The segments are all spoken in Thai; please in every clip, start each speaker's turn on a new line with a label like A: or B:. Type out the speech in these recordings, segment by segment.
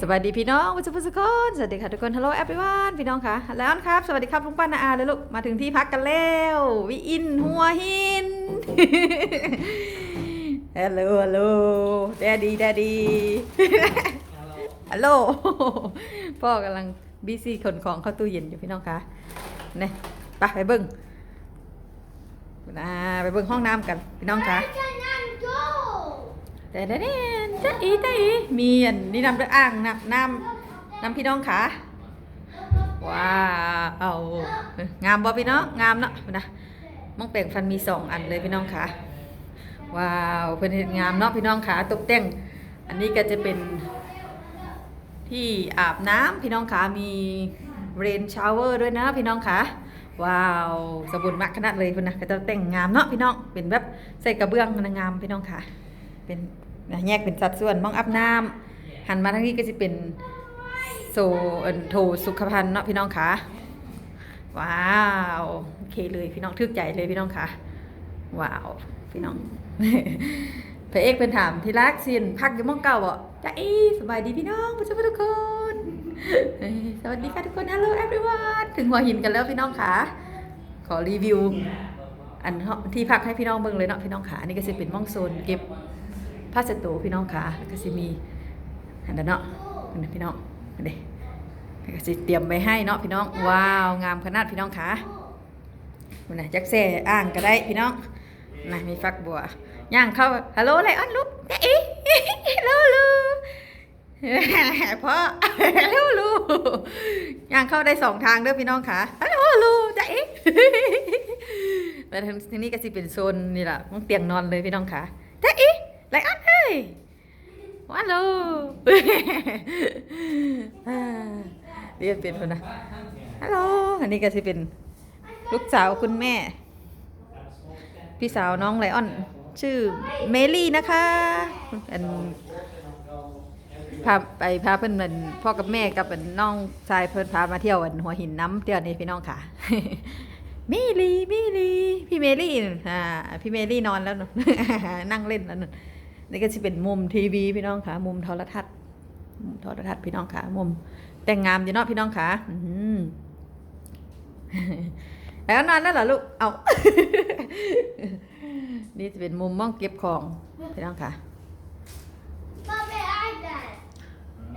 A: สวัสดีพี่น้องผู้ชมทุกคนสวัสดีค่ะทุกคน ฮัลโหลแอปปี้วานพี่น้องค่ะแล้วครับ สวัสดีครับลุงป้านาอาเลยลูก มาถึงที่พักกันแล้ววิอินหัวหินฮัลโหลฮัลโหลแดดดี้แดดดี้ฮัลโหลพ่อกำลังบีซีขนของเข้าตู้เย็นอยู่พี่น้องค่ะเนี่ยไปไปเบิ้งนะไปเบิ้งห้องน้ำกันพี่น้องค่ะ แต่เด่นจ้าอีจ้าอีมีอันนี่นำด้วยอ่างน้ำน้ำน้ำพี่น้องขาว้าวเอางามบ่พี่น้องงามเนาะนะมองแปลงฟันมีสองอันเลยพี่น้องขาว้าวเพิ่นเห็นงามเนาะพี่น้องขาตกแต่ง อันนี้ก็จะเป็นที่อาบน้ำพี่น้องขามีเรนชาวเวอร์ด้วยนะพี่น้องขาว้าวสมบูรณ์มากขนาดเลยคุณนะก็จะแต่งงามเนาะพี่น้องเป็นแบบใส่กระเบื้องนงามพี่น้องขาเป็น นะแยกเป็นสัดส่วนมองอับน้ำหันมาทางนี้ก็จะเป็นโซเอินโทสุขภัณฑ์เนาะพี่น้องคะว้าวโอเคเลยพี่น้องทึกใจเลยพี่น้องคะว้าวพี่น้องพระเอกเป็นถามที่รักสินพักอยู่มองเก่าบ่จ้าอีสบายดีพี่น้องผู้ชมทุกคนสวัสดีค่ะทุกคน hello everyone ถึงหัวหินกันแล้วพี่น้องคะขอรีวิว อันที่พักให้พี่น้องเบิ่งเลยเนาะพี่น้องขาอันนี้ก็จะเป็นม่องโซนเก็บ ผ้าเช็ดตัวพี่น้องขาแล้วก็จะมีอันนั้นเนาะอันนี้พี่น้องอันนี้แล้วก็จะเตรียมไว้ให้เนาะพี่น้อง ว้าวงามขนาดพี่น้องขามันนะจักแซ่อ่างก็ได้พี่น้องนะมีฟักบัวย่างเข้าฮัลโหลไลออนลูกเจ๊อีฮัลโหลลูกพ่อฮัลโหลลูย่างเข้าได้สองทางเด้อพี่น้องขาฮัลโหลลูกเจ๊อีแล้วทางทีนี้ก็สิเป็นโซนนี่แหละห้องเตียงนอนเลยพี่น้องค่ะเจ๊อีไลออน ยว้าโลอ่าเรียกเป็นคนนะฮัลโหลอันนี้ก็สิเป็นลูกสาวคุณแม่ พี่สาวน้องไลออน ชื่อเมลี่นะคะอันพาไปพาเพื่อนเหมือนพ่อกับแม่กับเป็นน้องชายเพื่อนพามาเที่ยวอันหัวหินน้ำเที่ยวนี่พี่น้องค่ะเมลี่เมลี่พี่เมลี่อ่าพี่เมลี่นอนแล้วเนอะนั่งเล่นแล้วเนอะ นี่ก็จะเป็นมุมทีวีพี่น้องค่ะ มุมโทรทัศน์มุมโทรทัศน์พี่น้องค่ะ มุมแต่งงามอยู่เนาะพี่น้องค่ะอื้อหือแล้วนอนแล้วเหรอลูก เอานี่จะเป็นมุมมองเก็บของพี่น้องค่ะ
B: Mom, my iPad.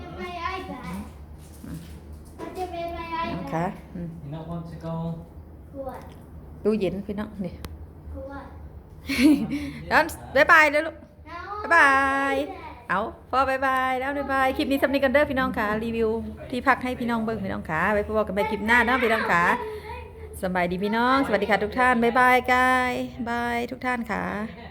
B: And my iPad. What did my
A: น้อง
B: iPad?
A: ค่ะอืม
C: You not want to go?
B: What?
A: ตู้เย็นพี่น้องนี่
B: What?
A: แล้วบ๊ายบายเลยลูก
B: No.
A: บ๊ายบาย เอาพ่อบายบายแล้วบ๊ายบาย คลิปนี้สำนีกันเด้อพี่น้องค่ะ รีวิวที่พักให้พี่น้องเบิ่งพี่น้องค่ะ ไว้พบกันใหม่คลิปหน้าเนาะพี่น้องค่ะสบายดีพี่น้อง สวัสดีค่ะทุกท่าน บ๊ายบายกายบายทุกท่านค่ะ